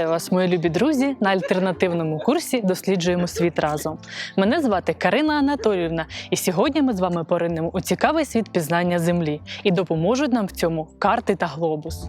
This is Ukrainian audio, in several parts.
Вітаю вас, мої любі друзі, на альтернативному курсі Досліджуємо світ разом. Мене звати Карина Анатоліївна, і сьогодні ми з вами поринемо у цікавий світ пізнання Землі і допоможуть нам в цьому карти та глобус.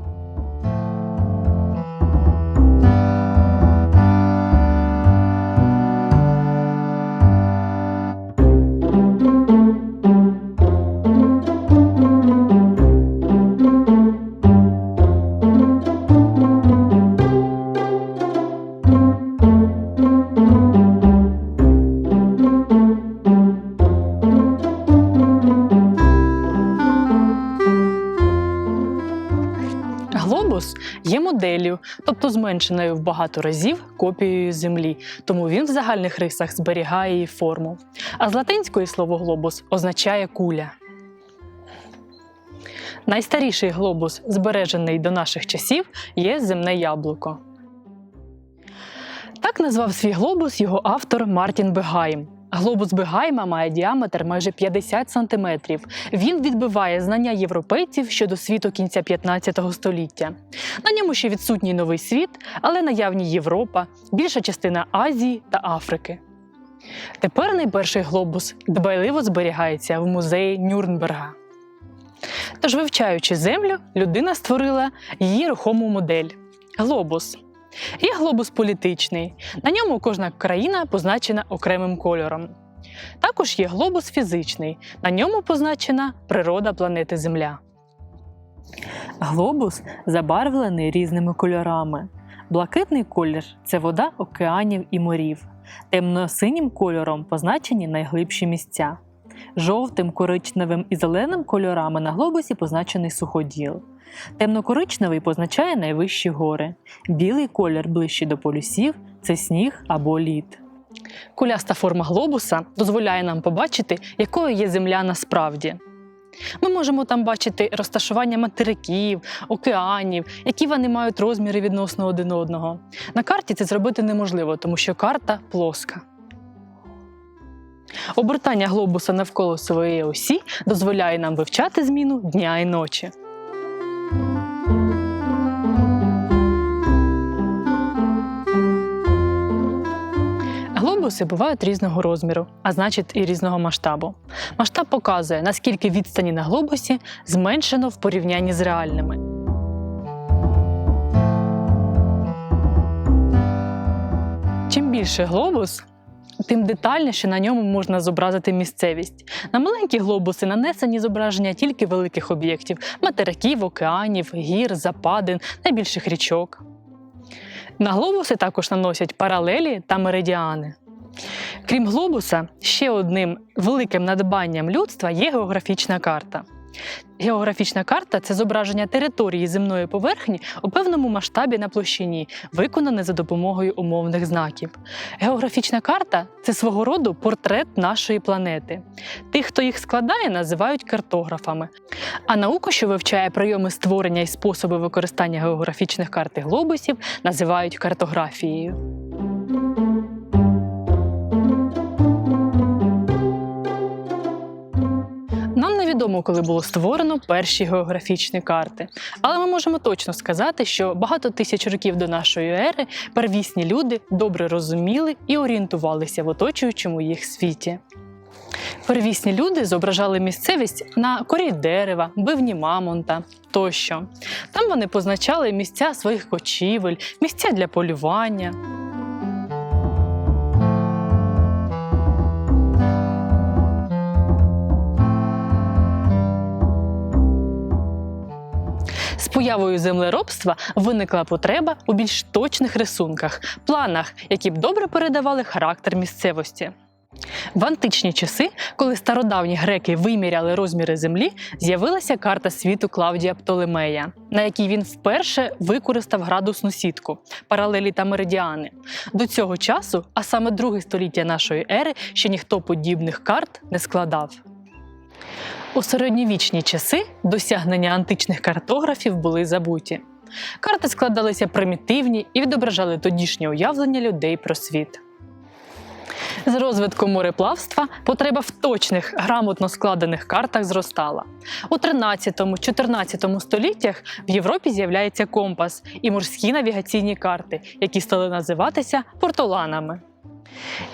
Тобто зменшеною в багато разів копією Землі, тому він в загальних рисах зберігає її форму. А з латинської слово глобус означає куля. Найстаріший глобус, збережений до наших часів, є земне яблуко. Так назвав свій глобус його автор Мартін Бегайм. Глобус Бегайма має діаметр майже 50 см. Він відбиває знання європейців щодо світу кінця 15 століття. На ньому ще відсутній новий світ, але наявні Європа, більша частина Азії та Африки. Тепер найперший глобус дбайливо зберігається в музеї Нюрнберга. Тож, вивчаючи землю, людина створила її рухому модель глобус. Є глобус політичний. На ньому кожна країна позначена окремим кольором. Також є глобус фізичний. На ньому позначена природа планети Земля. Глобус забарвлений різними кольорами. Блакитний колір це вода океанів і морів. Темно-синім кольором позначені найглибші місця. Жовтим, коричневим і зеленим кольорами на глобусі позначений суходіл. Темно-коричневий позначає найвищі гори. Білий колір ближче до полюсів це сніг або лід. Куляста форма глобуса дозволяє нам побачити, якою є Земля насправді. Ми можемо там бачити розташування материків, океанів, які вони мають розміри відносно один одного. На карті це зробити неможливо, тому що карта плоска. Обертання глобуса навколо своєї осі дозволяє нам вивчати зміну дня і ночі. Глобуси бувають різного розміру, а значить і різного масштабу. Масштаб показує, наскільки відстані на глобусі зменшено в порівнянні з реальними. Чим більше глобус, тим детальніше на ньому можна зобразити місцевість. На маленькі глобуси нанесені зображення тільки великих об'єктів материків, океанів, гір, западин, найбільших річок. На глобуси також наносять паралелі та меридіани. Крім глобуса, ще одним великим надбанням людства є географічна карта. Географічна карта це зображення території земної поверхні у певному масштабі на площині, виконане за допомогою умовних знаків. Географічна карта це свого роду портрет нашої планети. Тих, хто їх складає, називають картографами. А науку, що вивчає прийоми створення і способи використання географічних карт і глобусів, називають картографією. Нам коли було створено перші географічні карти, але ми можемо точно сказати, що багато тисяч років до нашої ери первісні люди добре розуміли і орієнтувалися в оточуючому їх світі. Первісні люди зображали місцевість на корі дерева, бивні мамонта тощо. Там вони позначали місця своїх кочівель, місця для полювання. Появою землеробства виникла потреба у більш точних рисунках, планах, які б добре передавали характер місцевості. В античні часи, коли стародавні греки виміряли розміри землі, з'явилася карта світу Клавдія Птолемея, на якій він вперше використав градусну сітку, паралелі та меридіани. До цього часу, а саме друге століття нашої ери, ще ніхто подібних карт не складав. У середньовічні часи досягнення античних картографів були забуті. Карти складалися примітивні і відображали тодішнє уявлення людей про світ. З розвитком мореплавства потреба в точних, грамотно складених картах зростала. У 13-14 століттях в Європі з'являється компас і морські навігаційні карти, які стали називатися портоланами.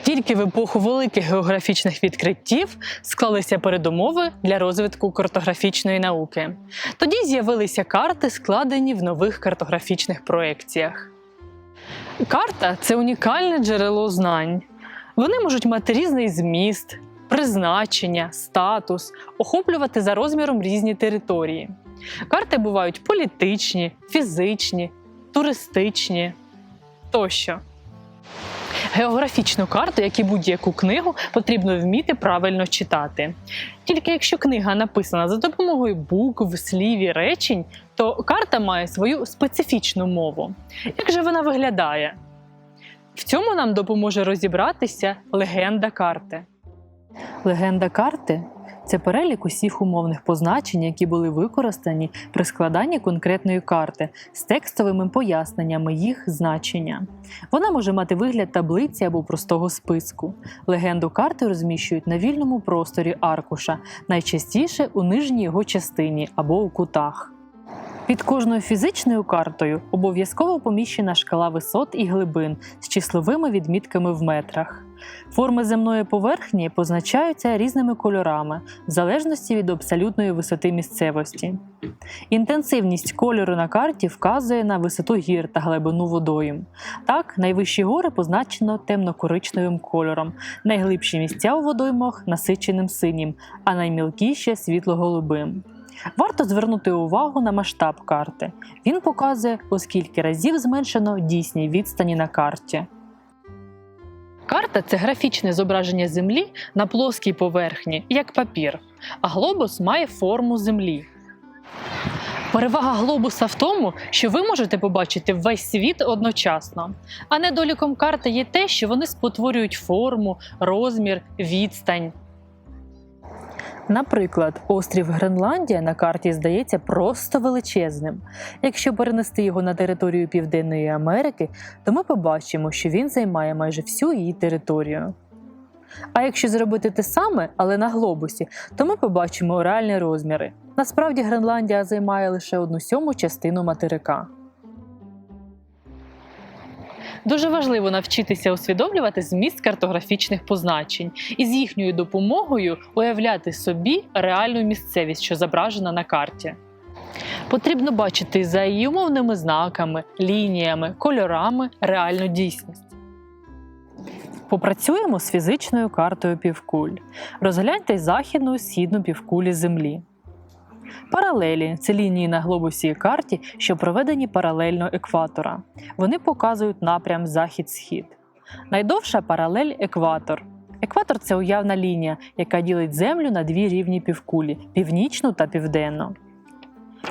Тільки в епоху великих географічних відкриттів склалися передумови для розвитку картографічної науки. Тоді з'явилися карти, складені в нових картографічних проекціях. Карта це унікальне джерело знань. Вони можуть мати різний зміст, призначення, статус, охоплювати за розміром різні території. Карти бувають політичні, фізичні, туристичні тощо. Географічну карту, як і будь-яку книгу, потрібно вміти правильно читати. Тільки якщо книга написана за допомогою букв, слів і речень, то карта має свою специфічну мову. Як же вона виглядає? В цьому нам допоможе розібратися легенда карти. Легенда карти це перелік усіх умовних позначень, які були використані при складанні конкретної карти з текстовими поясненнями їх значення. Вона може мати вигляд таблиці або простого списку. Легенду карти розміщують на вільному просторі аркуша, найчастіше у нижній його частині або у кутах. Під кожною фізичною картою обов'язково поміщена шкала висот і глибин з числовими відмітками в метрах. Форми земної поверхні позначаються різними кольорами в залежності від абсолютної висоти місцевості. Інтенсивність кольору на карті вказує на висоту гір та глибину водойм. Так, найвищі гори позначено темно-коричневим кольором, найглибші місця у водоймах насиченим синім, а наймілкіші світло-голубим. Варто звернути увагу на масштаб карти. Він показує, у скільки разів зменшено дійсні відстані на карті. Карта це графічне зображення Землі на плоскій поверхні, як папір, а глобус має форму Землі. Перевага глобуса в тому, що ви можете побачити весь світ одночасно. А недоліком карти є те, що вони спотворюють форму, розмір, відстань. Наприклад, острів Гренландія на карті здається просто величезним. Якщо перенести його на територію Південної Америки, то ми побачимо, що він займає майже всю її територію. А якщо зробити те саме, але на глобусі, то ми побачимо реальні розміри. Насправді Гренландія займає лише одну сьому частину материка. Дуже важливо навчитися усвідомлювати зміст картографічних позначень і з їхньою допомогою уявляти собі реальну місцевість, що зображена на карті. Потрібно бачити за її умовними знаками, лініями, кольорами реальну дійсність. Попрацюємо з фізичною картою півкуль. Розгляньте західну і східну півкулі Землі. Паралелі це лінії на глобусі і карті, що проведені паралельно екватора. Вони показують напрям захід-схід. Найдовша паралель екватор. Екватор це уявна лінія, яка ділить Землю на дві рівні півкулі північну та південну.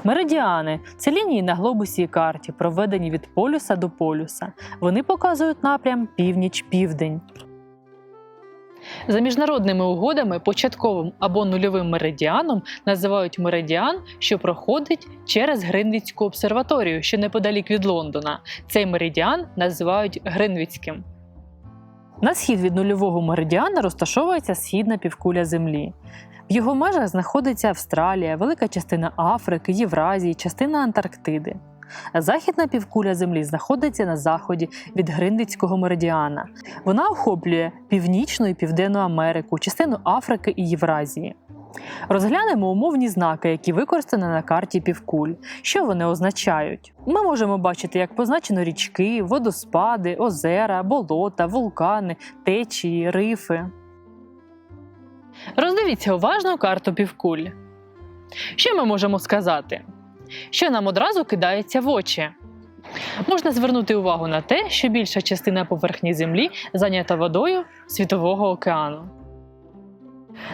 Меридіани це лінії на глобусі і карті, проведені від полюса до полюса. Вони показують напрям північ-південь. За міжнародними угодами початковим або нульовим меридіаном називають меридіан, що проходить через Гринвіцьку обсерваторію, що неподалік від Лондона. Цей меридіан називають Гринвіцьким. На схід від нульового меридіана розташовується східна півкуля Землі. В його межах знаходиться Австралія, велика частина Африки, Євразії, частина Антарктиди. Західна півкуля Землі знаходиться на заході від Гринвіцького меридіана. Вона охоплює Північну і Південну Америку, частину Африки і Євразії. Розглянемо умовні знаки, які використані на карті півкуль. Що вони означають? Ми можемо бачити, як позначено річки, водоспади, озера, болота, вулкани, течії, рифи. Роздивіться уважно карту півкуль. Що ми можемо сказати? Що нам одразу кидається в очі? Можна звернути увагу на те, що більша частина поверхні Землі зайнята водою Світового океану.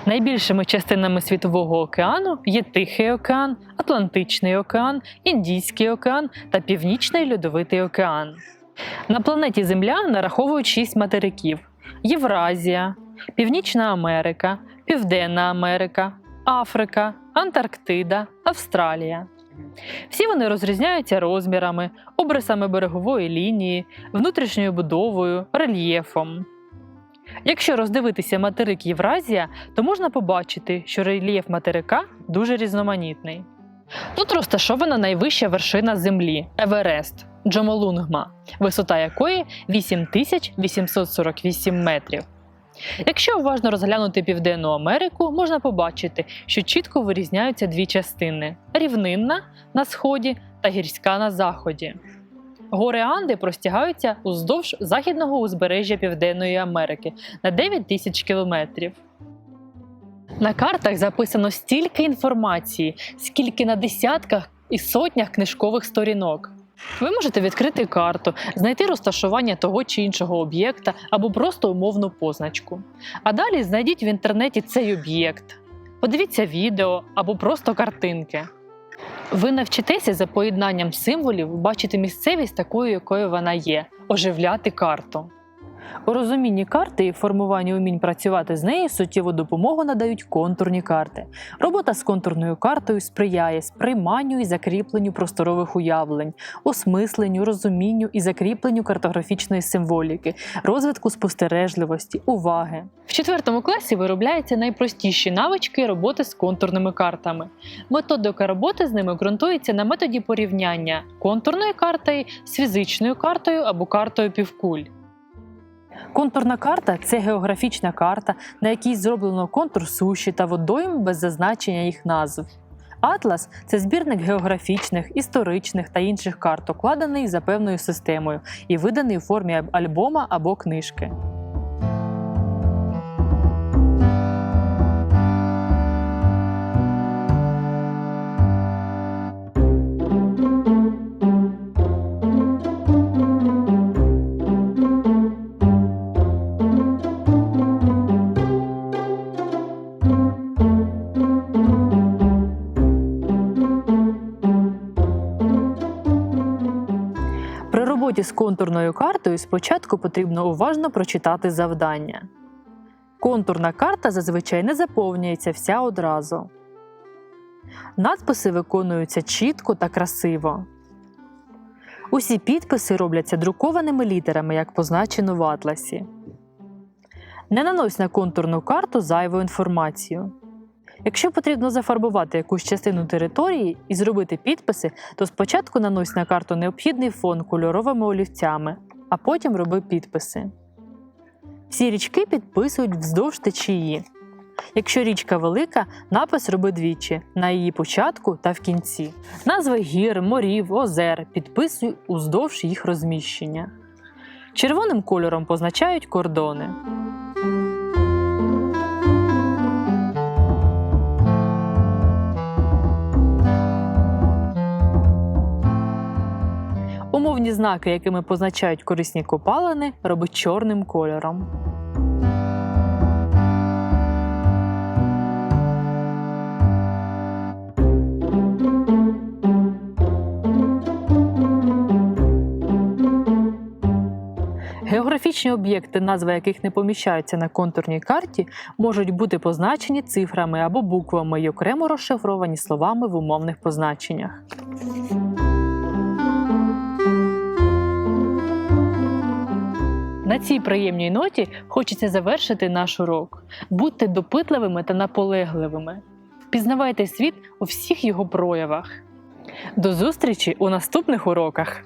Найбільшими частинами Світового океану є Тихий океан, Атлантичний океан, Індійський океан та Північний Льодовитий океан. На планеті Земля нараховують шість материків: Євразія, Північна Америка, Південна Америка, Африка, Антарктида, Австралія. Всі вони розрізняються розмірами, обрисами берегової лінії, внутрішньою будовою, рельєфом. Якщо роздивитися материк Євразія, то можна побачити, що рельєф материка дуже різноманітний. Тут розташована найвища вершина Землі Еверест Джомолунгма, висота якої 8848 метрів. Якщо уважно розглянути Південну Америку, можна побачити, що чітко вирізняються дві частини: рівнинна на сході та гірська на заході. Гори Анди простягаються уздовж західного узбережжя Південної Америки на 9 тисяч кілометрів. На картах записано стільки інформації, скільки на десятках і сотнях книжкових сторінок. Ви можете відкрити карту, знайти розташування того чи іншого об'єкта або просто умовну позначку. А далі знайдіть в інтернеті цей об'єкт, подивіться відео або просто картинки. Ви навчитеся за поєднанням символів бачити місцевість такою, якою вона є, оживляти карту. У розумінні карти і формуванні умінь працювати з нею суттєву допомогу надають контурні карти. Робота з контурною картою сприяє сприйманню і закріпленню просторових уявлень, осмисленню, розумінню і закріпленню картографічної символіки, розвитку спостережливості, уваги. В четвертому класі виробляються найпростіші навички роботи з контурними картами. Методика роботи з ними ґрунтується на методі порівняння контурної карти з фізичною картою або картою півкуль. Контурна карта це географічна карта, на якій зроблено контур суші та водойм без зазначення їх назв. Атлас це збірник географічних, історичних та інших карт, укладений за певною системою і виданий у формі альбома або книжки. З контурною картою спочатку потрібно уважно прочитати завдання. Контурна карта зазвичай не заповнюється вся одразу. Надписи виконуються чітко та красиво. Усі підписи робляться друкованими літерами, як позначено в атласі. Не нанось на контурну карту зайву інформацію. Якщо потрібно зафарбувати якусь частину території і зробити підписи, то спочатку нанось на карту необхідний фон кольоровими олівцями, а потім роби підписи. Всі річки підписують вздовж течії. Якщо річка велика, напис роби двічі на її початку та в кінці. Назви гір, морів, озер підписуй уздовж їх розміщення. Червоним кольором позначають кордони. Умовні знаки, якими позначають корисні копалини, робить чорним кольором. Географічні об'єкти, назви яких не поміщаються на контурній карті, можуть бути позначені цифрами або буквами й окремо розшифровані словами в умовних позначеннях. На цій приємній ноті хочеться завершити наш урок. Будьте допитливими та наполегливими. Пізнавайте світ у всіх його проявах. До зустрічі у наступних уроках!